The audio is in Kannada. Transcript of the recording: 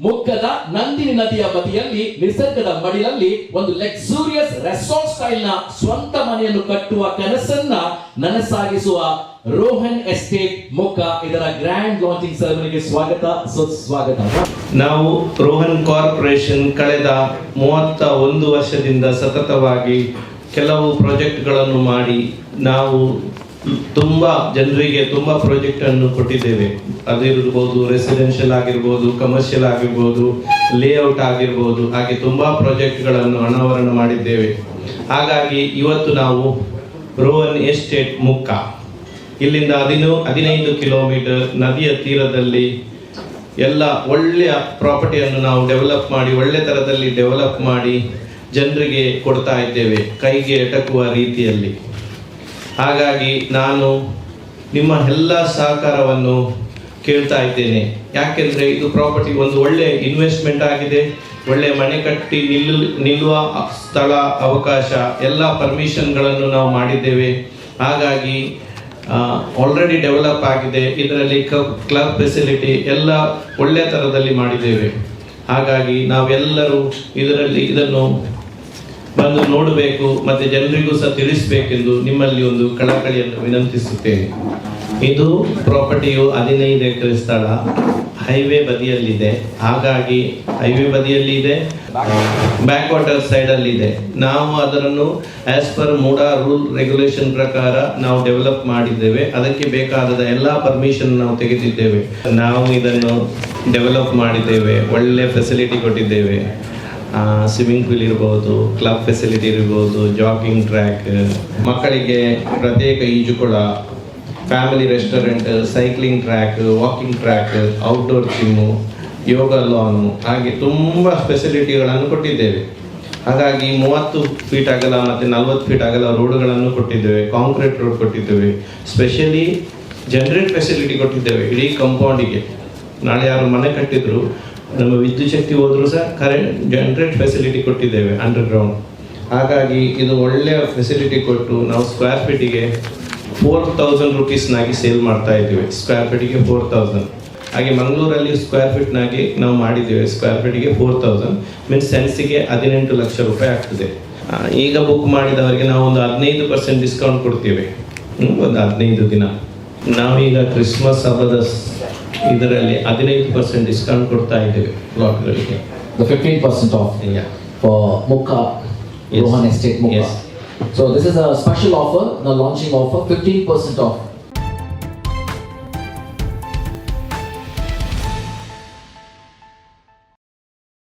ಮುಕ್ಕದ ನಂದಿನಿ ನದಿಯ ಬದಿಯಲ್ಲಿ, ನಿಸರ್ಗದ ಮಡಿಲಲ್ಲಿ ಒಂದು ಲೆಕ್ಸೂರಿಯಸ್ ರೆಸಾರ್ಟ್ ಸ್ಟೈಲ್ನ ಸ್ವಂತ ಮನೆಯನ್ನು ಕಟ್ಟುವ ಕನಸನ್ನ ನನಸಾಗಿಸುವ ರೋಹನ್ ಎಸ್ಟೇಟ್ ಮುಗ್ಗ. ಇದರ ಗ್ರ್ಯಾಂಡ್ ಲಾಂಚಿಂಗ್ ಸೆರೆಮನಿಗೆ ಸ್ವಾಗತ. ಸುಸ್ವಾಗತ. ನಾವು ರೋಹನ್ ಕಾರ್ಪೊರೇಷನ್ ಕಳೆದ ಮೂವತ್ತ ಒಂದು ವರ್ಷದಿಂದ ಸತತವಾಗಿ ಕೆಲವು ಪ್ರಾಜೆಕ್ಟ್ಗಳನ್ನು ಮಾಡಿ ನಾವು ತುಂಬ ಜನರಿಗೆ ತುಂಬ ಪ್ರಾಜೆಕ್ಟ್ ಅನ್ನು ಕೊಟ್ಟಿದ್ದೇವೆ. ಅದಿರ್ಬೋದು ರೆಸಿಡೆನ್ಷಿಯಲ್ ಆಗಿರ್ಬೋದು ಕಮರ್ಷಿಯಲ್ ಆಗಿರ್ಬೋದು ಲೇಔಟ್ ಆಗಿರ್ಬೋದು, ಹಾಗೆ ತುಂಬ ಪ್ರಾಜೆಕ್ಟ್ಗಳನ್ನು ಅನಾವರಣ ಮಾಡಿದ್ದೇವೆ. ಹಾಗಾಗಿ ಇವತ್ತು ನಾವು ರೋಹನ್ ಎಸ್ಟೇಟ್ ಮುಕ್ಕ ಇಲ್ಲಿಂದ ಹದಿನೂ, ಹದಿನೈದು ಕಿಲೋಮೀಟರ್ ನದಿಯ ತೀರದಲ್ಲಿ ಎಲ್ಲ ಒಳ್ಳೆಯ ಪ್ರಾಪರ್ಟಿಯನ್ನು ನಾವು ಡೆವಲಪ್ ಮಾಡಿ, ಒಳ್ಳೆ ಥರದಲ್ಲಿ ಡೆವಲಪ್ ಮಾಡಿ ಜನರಿಗೆ ಕೊಡ್ತಾ ಇದ್ದೇವೆ, ಕೈಗೆ ಎಟಕುವ ರೀತಿಯಲ್ಲಿ. ಹಾಗಾಗಿ ನಾನು ನಿಮ್ಮ ಎಲ್ಲ ಸಹಕಾರವನ್ನು ಕೇಳ್ತಾ ಇದ್ದೇನೆ. ಯಾಕೆಂದರೆ ಇದು ಪ್ರಾಪರ್ಟಿ ಒಂದು ಒಳ್ಳೆಯ ಇನ್ವೆಸ್ಟ್ಮೆಂಟ್ ಆಗಿದೆ. ಒಳ್ಳೆಯ ಮನೆ ಕಟ್ಟಿ ನಿಲ್ಲು, ನಿಲ್ಲುವ ಸ್ಥಳ ಅವಕಾಶ, ಎಲ್ಲ ಪರ್ಮಿಷನ್ಗಳನ್ನು ನಾವು ಮಾಡಿದ್ದೇವೆ. ಹಾಗಾಗಿ ಆಲ್ರೆಡಿ ಡೆವಲಪ್ ಆಗಿದೆ. ಇದರಲ್ಲಿ ಕ್ಲಬ್ ಫೆಸಿಲಿಟಿ ಎಲ್ಲ ಒಳ್ಳೆಯ ಥರದಲ್ಲಿ ಮಾಡಿದ್ದೇವೆ. ಹಾಗಾಗಿ ನಾವೆಲ್ಲರೂ ಇದರಲ್ಲಿ, ಇದನ್ನು ಬಂದು ನೋಡಬೇಕು ಮತ್ತೆ ಜನರಿಗೂ ಸಹ ತಿಳಿಸಬೇಕೆಂದು ನಿಮ್ಮಲ್ಲಿ ಒಂದು ಕಳಕಳಿಯನ್ನು ವಿನಂತಿಸುತ್ತೇನೆ. ಇದು ಪ್ರಾಪರ್ಟಿಯು ಹದಿನೈದು ಎಕರೆ ಸ್ಥಳ. ಹೈವೇ ಬದಿಯಲ್ಲಿದೆ. ಹಾಗಾಗಿ ಹೈವೇ ಬದಿಯಲ್ಲಿ ಇದೆ ಬ್ಯಾಕ್ ವಾಟರ್ ಸೈಡ್ ಅಲ್ಲಿ ಇದೆ ನಾವು ಅದನ್ನು as per MUDA rule regulation ಪ್ರಕಾರ ನಾವು ಡೆವಲಪ್ ಮಾಡಿದ್ದೇವೆ. ಅದಕ್ಕೆ ಬೇಕಾದ ಎಲ್ಲ ಪರ್ಮಿಷನ್ ನಾವು ತೆಗೆದಿದ್ದೇವೆ. ನಾವು ಇದನ್ನು ಡೆವಲಪ್ ಮಾಡಿದ್ದೇವೆ. ಒಳ್ಳೆ ಫೆಸಿಲಿಟಿ ಕೊಟ್ಟಿದ್ದೇವೆ. ಸ್ವಿಮ್ಮಿಂಗ್ ಪೂಲ್ ಇರ್ಬೋದು ಕ್ಲಬ್ ಫೆಸಿಲಿಟಿ ಇರ್ಬೋದು ಜಾಗಿಂಗ್ ಟ್ರ್ಯಾಕ್ ಮಕ್ಕಳಿಗೆ ಪ್ರತ್ಯೇಕ ಈಜುಕೊಳ family restaurant cycling track walking track outdoor gym yoga lawn ಹಾಗೆ ತುಂಬ ಫೆಸಿಲಿಟಿಗಳನ್ನು ಕೊಟ್ಟಿದ್ದೇವೆ. ಹಾಗಾಗಿ ಮೂವತ್ತು ಫೀಟ್ ಆಗಲ್ಲ ಮತ್ತು ನಲ್ವತ್ತು ಫೀಟ್ ಆಗಲ್ಲ ರೋಡ್ಗಳನ್ನು ಕೊಟ್ಟಿದ್ದೇವೆ ಕಾಂಕ್ರೀಟ್ ರೋಡ್ ಕೊಟ್ಟಿದ್ದೇವೆ. ಸ್ಪೆಷಲಿ ಜನರೇಟ್ ಫೆಸಿಲಿಟಿ ಕೊಟ್ಟಿದ್ದೇವೆ ಇಡೀ ಕಂಪೌಂಡಿಗೆ ನಾಳೆ ಯಾರು ಮನೆ ಕಟ್ಟಿದ್ರು ನಮ್ಮ ವಿದ್ಯುತ್ ಶಕ್ತಿ ಹೋದರೂ ಸಹ ಕರೆಂಟ್ ಜನರೇಟ್ ಫೆಸಿಲಿಟಿ ಕೊಟ್ಟಿದ್ದೇವೆ ಅಂಡರ್ ಗ್ರೌಂಡ್ ಹಾಗಾಗಿ ಇದು ಒಳ್ಳೆಯ ಫೆಸಿಲಿಟಿ ಕೊಟ್ಟು ನಾವು ಸ್ಕ್ವೇರ್ ಫೀಟಿಗೆ ಫೋರ್ ತೌಸಂಡ್ ರುಪೀಸ್ನಾಗಿ ಸೇಲ್ ಮಾಡ್ತಾ ಇದ್ದೀವಿ. ಸ್ಕ್ವೇರ್ ಫೀಟಿಗೆ ಫೋರ್ ತೌಸಂಡ್ ಹಾಗೆ ಮಂಗಳೂರಲ್ಲಿ ಸ್ಕ್ವೇರ್ ಫೀಟ್ನಾಗಿ ನಾವು ಮಾಡಿದ್ದೇವೆ. ಸ್ಕ್ವೇರ್ ಫೀಟಿಗೆ ಫೋರ್ ತೌಸಂಡ್ ಮೀನ್ಸ್ ಸೆನ್ಸಿಗೆ ಹದಿನೆಂಟು ಲಕ್ಷ ರೂಪಾಯಿ ಆಗ್ತದೆ. ಈಗ ಬುಕ್ ಮಾಡಿದವರಿಗೆ ನಾವು ಒಂದು ಹದಿನೈದು ಪರ್ಸೆಂಟ್ ಡಿಸ್ಕೌಂಟ್ ಕೊಡ್ತೀವಿ. ಒಂದು ಹದಿನೈದು ದಿನ. ನಾವೀಗ ಕ್ರಿಸ್ಮಸ್ ಹಬ್ಬದ ಇದರಲ್ಲಿ ಹದಿನೈದು ಪರ್ಸೆಂಟ್ ಡಿಸ್ಕೌಂಟ್ ಕೊಡ್ತಾ ಇದ್ದೇವೆ ಪ್ಲಾಟ್ಗಳಿಗೆ The 15% off Yeah. for Mukka Yes. Rohan Estate Mukka. Yes. So this is a special offer, the launching offer, 15% off